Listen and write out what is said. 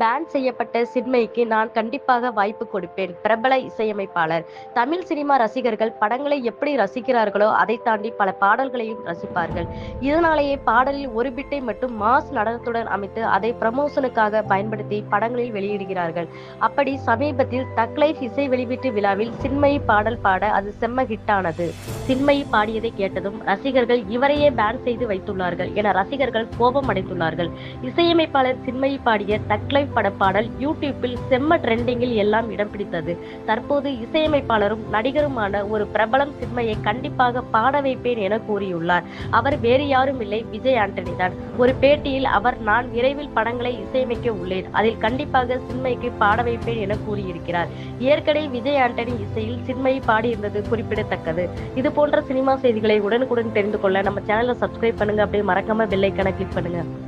Pan செய்யப்பட்ட சின்மைக்கு நான் கண்டிப்பாக வாய்ப்பு கொடுப்பேன். பிரபல இசையமைப்பாளர் தமிழ் சினிமா ரசிகர்கள் படங்களை எப்படி ரசிக்கிறார்களோ அதை தாண்டி பல பாடல்களையும் ரசிப்பார்கள். இதனாலேயே பாடலில் ஒரு பிட்டை மட்டும் மாஸ் நடனத்துடன் அமைத்து அதை ப்ரமோஷனுக்காக பயன்படுத்தி படங்களில் வெளியிடுகிறார்கள். அப்படி சமீபத்தில் தக்லைஃப் இசை வெளியீட்டு விழாவில் சின்மயி பாடல் பாட அது செம்ம ஹிட்டானது. சின்மயி பாடியதை கேட்டதும் ரசிகர்கள் இவரையே பேன் செய்து வைத்துள்ளார்கள் என ரசிகர்கள் கோபம் அடைந்துள்ளார்கள் இசையமைப்பாளர் சின்மயி பாடிய தக்லை லைஃப் பட பாடல் யூடியூப்பில் செம்ம ட்ரெண்டிங்கில் எல்லாம் இடம் பிடித்தது. தற்போது இசையமைப்பாளரும் நடிகருமான ஒரு பிரபலம் சின்மையை கண்டிப்பாக பாட வைப்பேன் என கூறியுள்ளார். அவர் வேறு யாரும் இல்லை விஜய் ஆண்டனி தான். ஒரு பேட்டியில் அவர் நான் விரைவில் படங்களை இசையமைக்க உள்ளேன். அதில் கண்டிப்பாக சின்மைக்கு பாட வைப்பேன் என கூறியிருக்கிறார். ஏற்கனவே விஜய் ஆண்டனி இசையில் சின்மயி பாடியிருந்தது குறிப்பிடத்தக்கது. இது போன்ற சினிமா செய்திகளை உடனுக்குடன் தெரிந்து கொள்ள நம்ம சேனலை சப்ஸ்கிரைப் பண்ணுங்க. அப்படியே மறக்காம பெல்லைக்கான கிளிக் பண்ணுங்க.